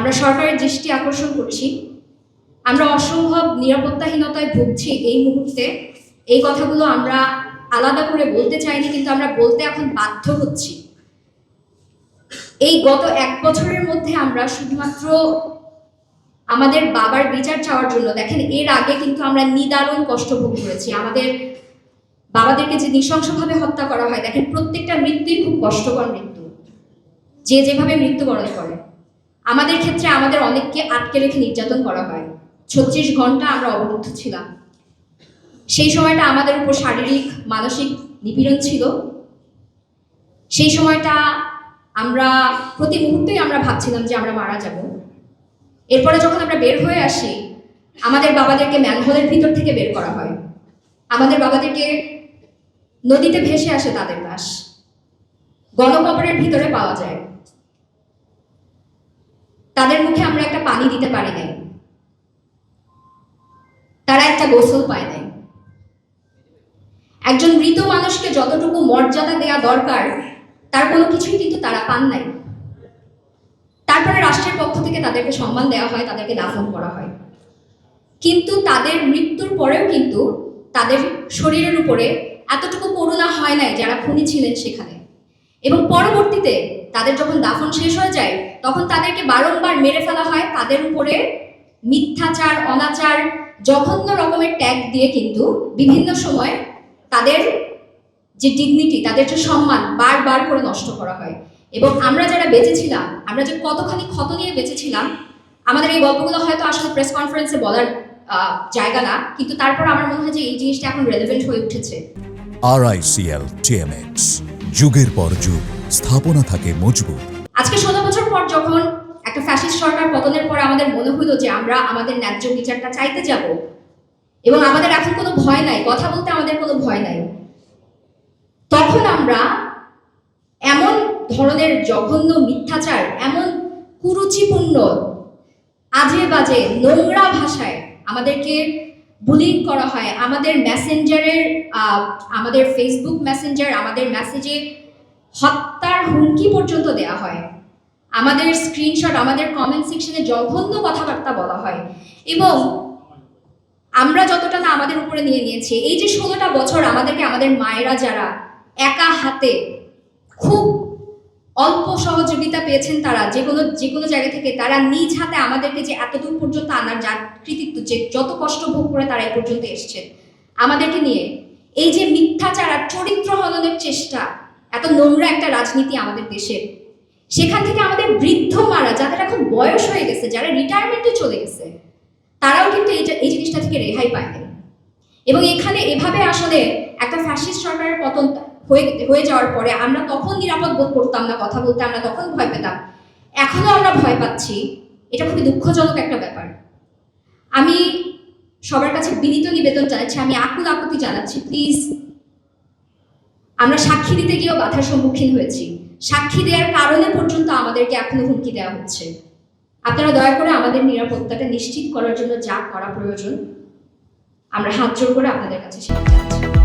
আমরা সরকারের দৃষ্টি আকর্ষণ করছি। আমরা অসম্ভব নিরাপত্তাহীনতায় ভুগছি এই মুহূর্তে। এই কথাগুলো আমরা আলাদা করে বলতে চাইনি, কিন্তু আমরা বলতে এখন বাধ্য হচ্ছি। এই গত এক বছরের মধ্যে আমরা শুধুমাত্র আমাদের বাবার বিচার চাওয়ার জন্য, দেখেন এর আগে কিন্তু আমরা নিদারুণ কষ্ট ভোগ করেছি। আমাদের বাবাদেরকে যে নৃশংসভাবে হত্যা করা হয়, দেখেন প্রত্যেকটা মৃত্যুই খুব কষ্টকর মৃত্যু। যে যেভাবে মৃত্যুবরণ করে। আমাদের ক্ষেত্রে আমাদের অনেককে আটকে রেখে নির্যাতন করা হয়। ছত্রিশ ঘণ্টা আমরা অবরুদ্ধ ছিলাম। সেই সময়টা আমাদের উপর শারীরিক, মানসিক নিপীড়ন ছিল। সেই সময়টা আমরা, প্রতি মুহূর্তেই আমরা ভাবছিলাম যে আমরা মারা যাব। এরপরে যখন আমরা বের হয়ে আসি, আমাদের বাবাদেরকে ম্যানহোলের ভিতর থেকে বের করা হয়। আমাদের বাবাদেরকে নদীতে ভেসে আসে তাদের লাশ গণকবরের ভিতরে পাওয়া যায়। তাদের মুখে আমরা একটা পানি দিতে পারি নাই। তারা একটা গোসল পায় নাই। একজন মৃত মানুষকে যতটুকু মর্যাদা দেওয়া দরকার, তার কোনো কিছুই কিন্তু তারা পান নাই। তারপরে রাষ্ট্রের পক্ষ থেকে তাদেরকে সম্মান দেওয়া হয়, তাদেরকে দাফন করা হয়। কিন্তু তাদের মৃত্যুর পরেও কিন্তু তাদের শরীরের উপরে এতটুকু করুণা হয় নাই যারা খুনি ছিলেন সেখানে। এবং পরবর্তীতে তাদের যখন দাফন শেষ হয়ে যায়, তখন তাদেরকে বারংবার মেরে ফেলা হয়। তাদের উপরে মিথ্যাচার, অনাচার, জঘন্য রকমের ট্যাগ দিয়ে কিন্তু বিভিন্ন সময় তাদের যে ডিগনিটি তাদের যে সম্মান বারবার করে নষ্ট করা হয়। এবং আমরা যারা বেঁচেছিলাম, আমরা যে কতখানি ক্ষত নিয়ে বেঁচেছিলাম, আমাদের এই গল্পগুলো হয়তো আসলে প্রেস কনফারেন্সে বলার জায়গা না, কিন্তু তারপর আমার মনে হয় যে এই জিনিসটা এখন রেলেভেন্ট হয়ে উঠেছে। আরআইসিএল টিএমএক্স যুগের পর যুগ, স্থাপনা থাকে মজবুত। আজকে ষোলো বছর পর যখন একটা ফ্যাসিস্ট সরকার পতনের পর আমাদের মনে হলো যে আমরা আমাদের ন্যায্য বিচারটা চাইতে যাব, এবং আমাদের এখন কোনো ভয় নাই, কথা বলতে আমাদের কোনো ভয় নাই, তখন আমরা এমন ধরনের জঘন্য মিথ্যাচার, এমন কুরুচিপূর্ণ আজে বাজে নোংরা ভাষায় আমাদেরকে বুলিং করা হয়। আমাদের মেসেঞ্জারের আমাদের ফেসবুক মেসেঞ্জার আমাদের মেসেজে হত্যার হুমকি পর্যন্ত দেয়া হয়। আমাদের স্ক্রিনশট আমাদের কমেন্ট সেকশনে জঘন্য কথাবার্তা বলা হয়। এবং আমরা যতটা না আমাদের উপরে নিয়ে নিয়েছি, এই যে ষোলোটা বছর আমাদেরকে, আমাদের মায়েরা যারা একা হাতে খুব অল্প সহযোগিতা পেয়েছেন তারা। যে কোনো যে কোনো জায়গা থেকে তারা নিজ হাতে আমাদেরকে যে এতদূর পর্যন্ত আনার যার কৃতিত্ব, যে যত কষ্ট ভোগ করে তারা এই পর্যন্ত এসছেন। আমাদেরকে নিয়ে এই যে মিথ্যাচার আর চরিত্র হননের চেষ্টা, এত নোংরা একটা রাজনীতি আমাদের দেশের। সেখান থেকে আমাদের বৃদ্ধ মারা, যাদের এখন বয়স হয়ে গেছে, যারা রিটায়ারমেন্টে চলে গেছে, তারাও কিন্তু এই এই জিনিসটা থেকে রেহাই পায়নি। এবং এখানে এভাবে আসলে একটা ফ্যাসিস্ট সরকারের পতন হয়ে হয়ে যাওয়ার পরে আমরা তখন নিরাপদ বোধ করতাম না, কথা বলতে আমরা তখন ভয় পেতাম। এখনও আমরা ভয় পাচ্ছি, এটা খুবই দুঃখজনক একটা ব্যাপার। আমি সবার কাছে বিনীত নিবেদন জানাচ্ছি, আমি আকুল আকুতি জানাচ্ছি প্লিজ আমরা সাক্ষী দিতে গিয়েও বাধার সম্মুখীন হয়েছি। সাক্ষী দেওয়ার কারণে পর্যন্ত আমাদেরকে এখনও হুমকি দেওয়া হচ্ছে। আপনারা দয়া করে আমাদের নিরাপত্তাটা নিশ্চিত করার জন্য যা করা প্রয়োজন, আমরা হাত জোর করে আপনাদের কাছে সেটা চাচ্ছি